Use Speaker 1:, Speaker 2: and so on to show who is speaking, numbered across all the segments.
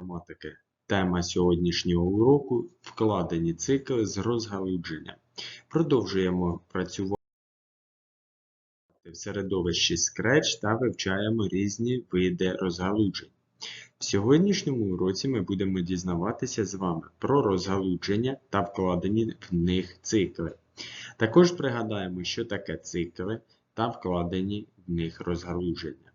Speaker 1: інформатики. Тема сьогоднішнього уроку вкладені цикли з розгалудження. Продовжуємо працювати в середовищі Scratch та вивчаємо різні види розгалуджень. В сьогоднішньому уроці ми будемо дізнаватися з вами про розгалудження та вкладені в них цикли. Також пригадаємо, що таке цикли та вкладені в них розгалудження.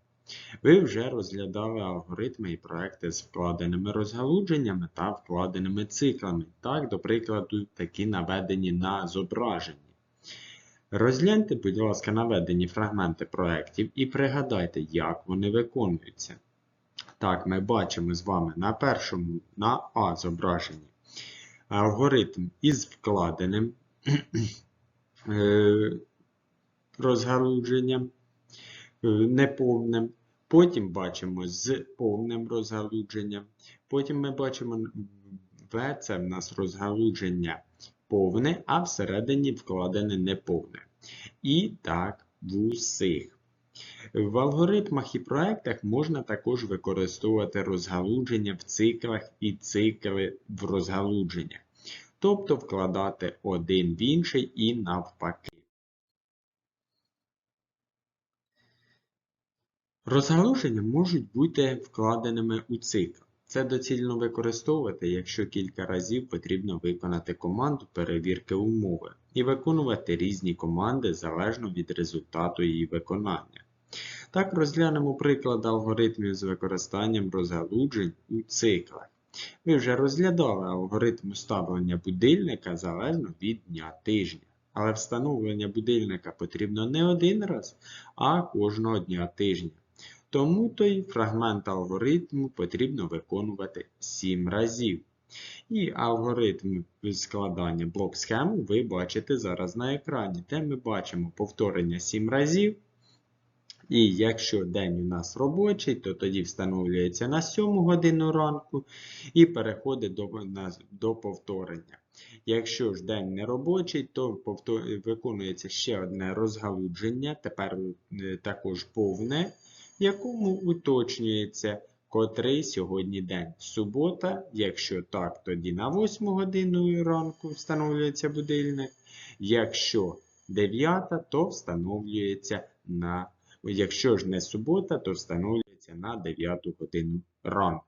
Speaker 1: Ви вже розглядали алгоритми і проекти з вкладеними розгалудженнями та вкладеними циклами, так, до прикладу, такі наведені на зображенні. Розгляньте, будь ласка, наведені фрагменти проєктів і пригадайте, як вони виконуються. Так, ми бачимо з вами на першому на А зображенні алгоритм із вкладеним е, розгалудженням, неповним. Потім бачимо з повним розгалудженням. Потім ми бачимо В це в нас розгалудження повне, а всередині вкладене неповне. І так в усіх. В алгоритмах і проектах можна також використовувати розгалудження в циклах і цикли в розгалудженнях. Тобто вкладати один в інший і навпаки. Розгалуження можуть бути вкладеними у цикл. Це доцільно використовувати, якщо кілька разів потрібно виконати команду перевірки умови і виконувати різні команди залежно від результату її виконання. Так розглянемо приклад алгоритмів з використанням розгалуджень у циклах. Ви вже розглядали алгоритм ставлення будильника залежно від дня тижня. Але встановлення будильника потрібно не один раз, а кожного дня тижня. Тому той фрагмент алгоритму потрібно виконувати 7 разів. І алгоритм складання блок схему ви бачите зараз на екрані, де ми бачимо повторення 7 разів. І якщо день у нас робочий, то тоді встановлюється на 7 годину ранку і переходить до, до повторення. Якщо ж день не робочий, то повтор... виконується ще одне розгалудження, тепер е, також повне в якому уточнюється, котрий сьогодні день. Субота, якщо так, тоді на 8 годину ранку встановлюється будильник. Якщо 9, то встановлюється на. Якщо ж не субота, то встановлюється на 9 годину ранку.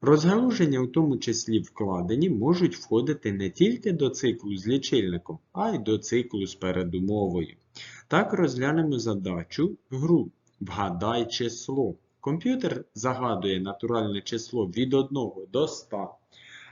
Speaker 1: Розгалуження, у тому числі вкладені, можуть входити не тільки до циклу з лічильником, а й до циклу з передумовою. Так розглянемо задачу гру Вгадай число. Комп'ютер загадує натуральне число від 1 до 100,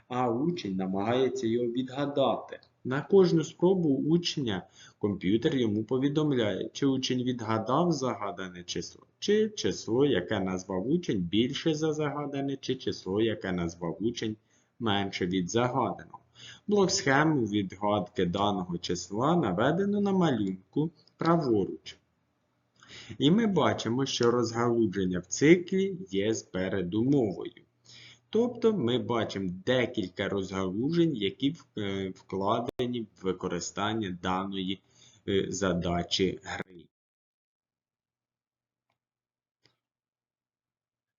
Speaker 1: а учень намагається його відгадати. На кожну спробу учня комп'ютер йому повідомляє, чи учень відгадав загадане число, чи число, яке назвав учень більше за загадане, чи число, яке назвав учень менше від загаданого. Блок схему відгадки даного числа наведено на малюнку праворуч. І ми бачимо, що розгалудження в циклі є з передумовою. Тобто ми бачимо декілька розгалужень, які е, вкладені в використання даної е, задачі гри.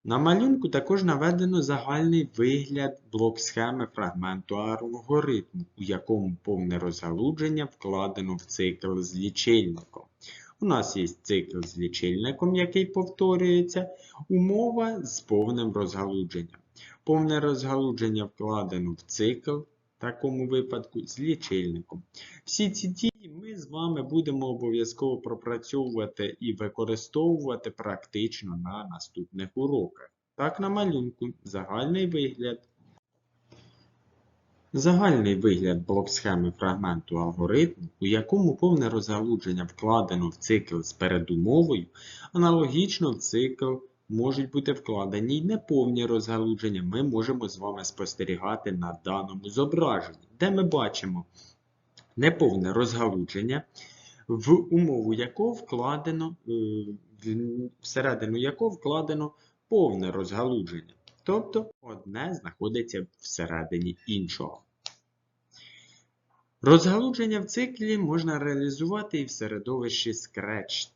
Speaker 1: На малюнку також наведено загальний вигляд блок-схеми фрагменту алгоритму, у якому повне розгалудження вкладено в цикл з лічильником. У нас є цикл з лічильником, який повторюється, умова з повним розгалудженням. Повне розгалудження вкладено в цикл, такому випадку, з лічильником. Всі ці дії ми з вами будемо обов'язково пропрацьовувати і використовувати практично на наступних уроках. Так, на малюнку загальний вигляд. Загальний вигляд блок-схеми фрагменту алгоритму, у якому повне розгалудження вкладено в цикл з передумовою, аналогічно в цикл можуть бути вкладені й неповні розгалудження. Ми можемо з вами спостерігати на даному зображенні, де ми бачимо неповне розгалудження, в умову якого вкладено, е, всередину якого вкладено повне розгалудження. Тобто одне знаходиться всередині іншого. Розгалудження в циклі можна реалізувати і в середовищі Scratch.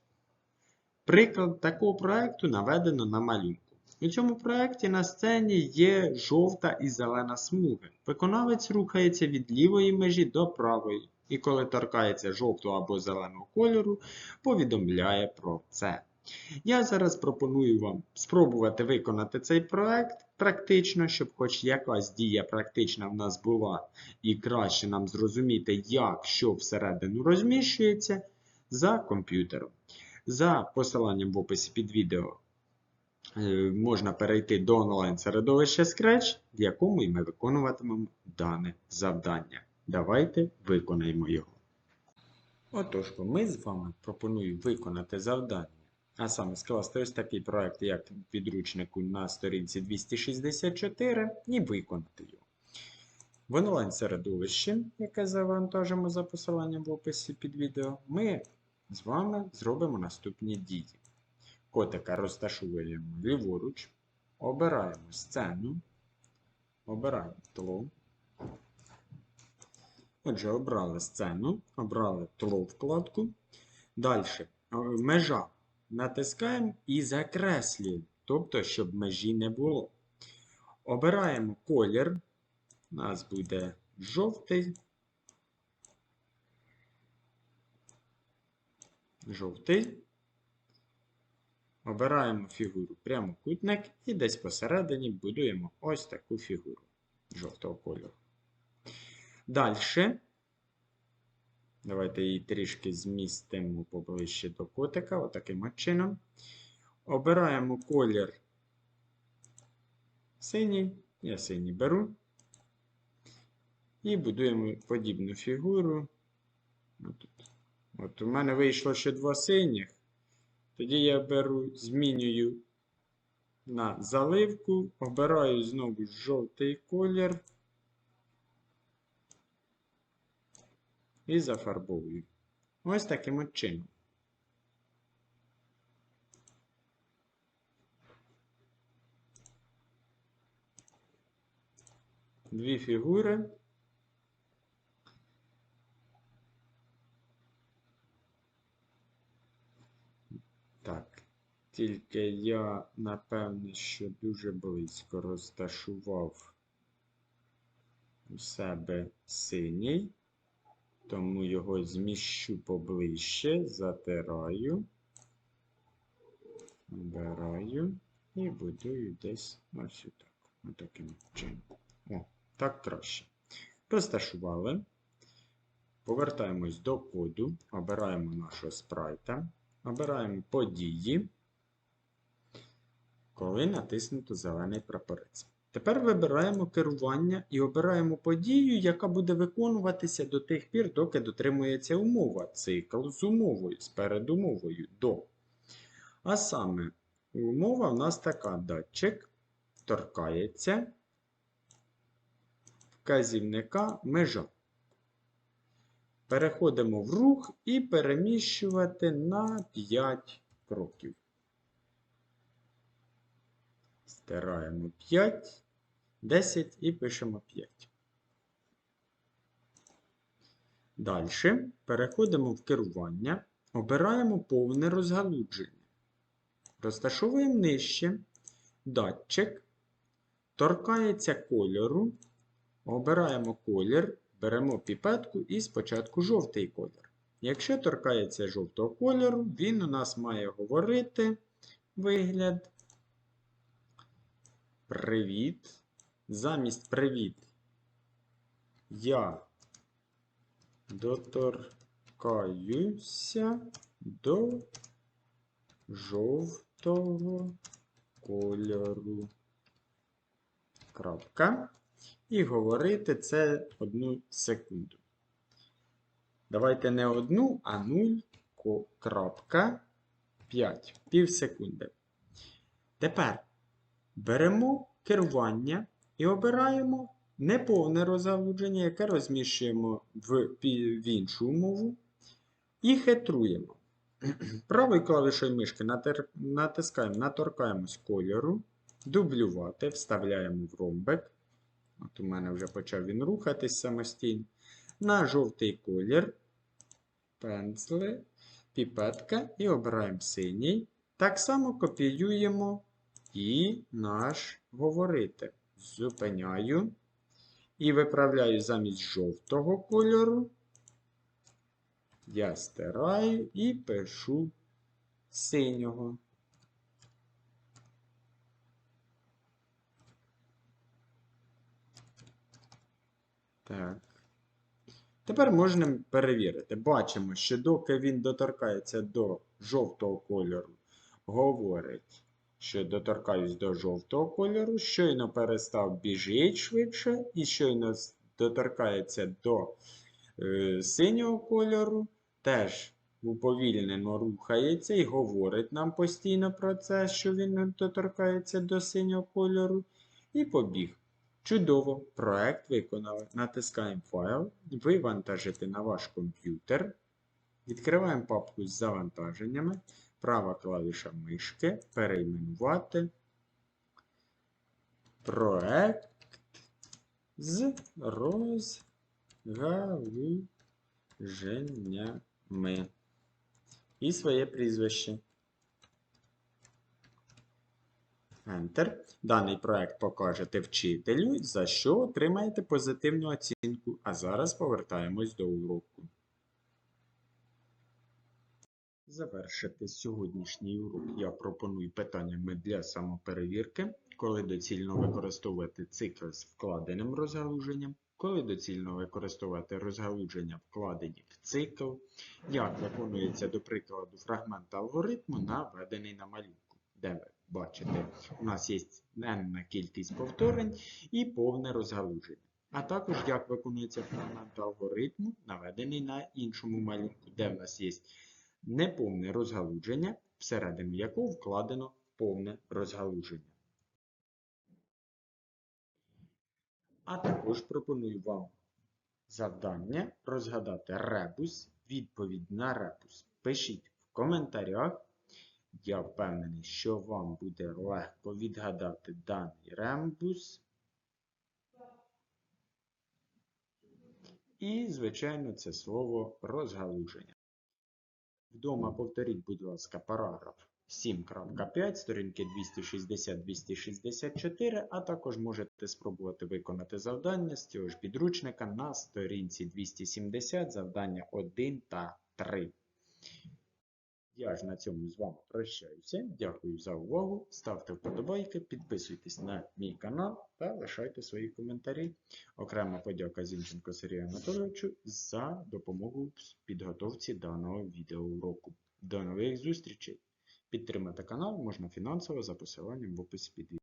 Speaker 1: Приклад такого проєкту наведено на малюнку. У цьому проєкті на сцені є жовта і зелена смуги. Виконавець рухається від лівої межі до правої, і коли торкається жовтого або зеленого кольору, повідомляє про це. Я зараз пропоную вам спробувати виконати цей проект практично, щоб хоч якась дія практична в нас була, і краще нам зрозуміти, як що всередину розміщується за комп'ютером. За посиланням в описі під відео е, можна перейти до онлайн-середовища Scratch, в якому ми виконуватимемо дане завдання. Давайте виконаємо його. Отож, ми з вами пропоную виконати завдання, а саме скласти ось такий проект, як в підручнику на сторінці 264, і виконати його. В онлайн-середовищі, яке завантажимо за посиланням в описі під відео, ми з вами зробимо наступні дії. Котика розташовуємо ліворуч, обираємо сцену, обираємо тло. Отже, обрали сцену, обрали тло вкладку. Далі межа натискаємо і закреслюємо, тобто, щоб межі не було. Обираємо колір. У нас буде жовтий. Жовтий. Обираємо фігуру прямокутник і десь посередині будуємо ось таку фігуру жовтого кольору. Далі, давайте її трішки змістимо поближче до котика, отаким от чином. Обираємо колір синій, я синій беру. І будуємо подібну фігуру. От, от у мене вийшло ще два синіх. Тоді я беру, змінюю на заливку, обираю знову жовтий колір і зафарбовую. Ось таким от чином. Дві фігури. Так, тільки я, напевне, що дуже близько розташував у себе синій, тому його зміщу поближче, затираю, обираю і будую десь ось отак. Отаким чином. О, так краще. Розташували. Повертаємось до коду, обираємо нашого спрайта. Обираємо події, коли натиснуто зелений прапорець. Тепер вибираємо керування і обираємо подію, яка буде виконуватися до тих пір, доки дотримується умова. Цикл з умовою, з передумовою до. А саме, умова в нас така: датчик торкається вказівника межа. Переходимо в рух і переміщувати на 5 кроків. Стираємо 5, 10 і пишемо 5. Далі переходимо в керування, обираємо повне розгалудження. Розташовуємо нижче датчик, торкається кольору, обираємо колір. Беремо піпетку і спочатку жовтий колір. Якщо торкається жовтого кольору, він у нас має говорити вигляд. Привіт. Замість привіт. Я доторкаюся до жовтого кольору. Крапка і говорити це одну секунду. Давайте не одну, а 0,5 пів секунди. Тепер беремо керування і обираємо неповне розгалудження, яке розміщуємо в, в іншу умову. І хитруємо. Правою клавішою мишки натискаємо, наторкаємось кольору, дублювати, вставляємо в ромбик. От у мене вже почав він рухатись самостійно. На жовтий колір, пензли, піпетка і обираємо синій. Так само копіюємо і наш говорити. Зупиняю. І виправляю замість жовтого кольору. Я стираю і пишу синього. Так. Тепер можна перевірити. Бачимо, що доки він доторкається до жовтого кольору, говорить, що доторкаюсь до жовтого кольору, щойно перестав біжить швидше, і щойно доторкається до е, синього кольору, теж уповільнено рухається і говорить нам постійно про це, що він доторкається до синього кольору, і побіг. Чудово, проект виконали. Натискаємо файл, вивантажити на ваш комп'ютер. Відкриваємо папку з завантаженнями. Права клавіша мишки, перейменувати. Проект з розгалуженнями. І своє прізвище. Enter. Даний проект покажете вчителю, за що отримаєте позитивну оцінку. А зараз повертаємось до уроку. Завершити сьогоднішній урок. Я пропоную питаннями для самоперевірки, коли доцільно використовувати цикл з вкладеним розгалуженням, коли доцільно використовувати розгалуження вкладені в цикл, як виконується, до прикладу, фрагмент алгоритму, наведений на малюнку, де ви бачите, у нас є енна кількість повторень і повне розгалуження. А також як виконується фрагмент алгоритму, наведений на іншому малюнку, де в нас є неповне розгалудження, всередину якого вкладено повне розгалудження. А також пропоную вам завдання розгадати ребус, відповідь на ребус. Пишіть в коментарях. Я впевнений, що вам буде легко відгадати даний рембус. І, звичайно, це слово розгалуження. Вдома повторіть, будь ласка, параграф 7.5, сторінки 260-264, а також можете спробувати виконати завдання з цього ж підручника на сторінці 270, завдання 1 та 3. Я ж на цьому з вами прощаюся. Дякую за увагу. Ставте вподобайки, підписуйтесь на мій канал та лишайте свої коментарі. Окрема подяка Зінченко Сергію Анатолійовичу за допомогу в підготовці даного відеоуроку. До нових зустрічей! Підтримати канал можна фінансово за посиланням в описі під відео.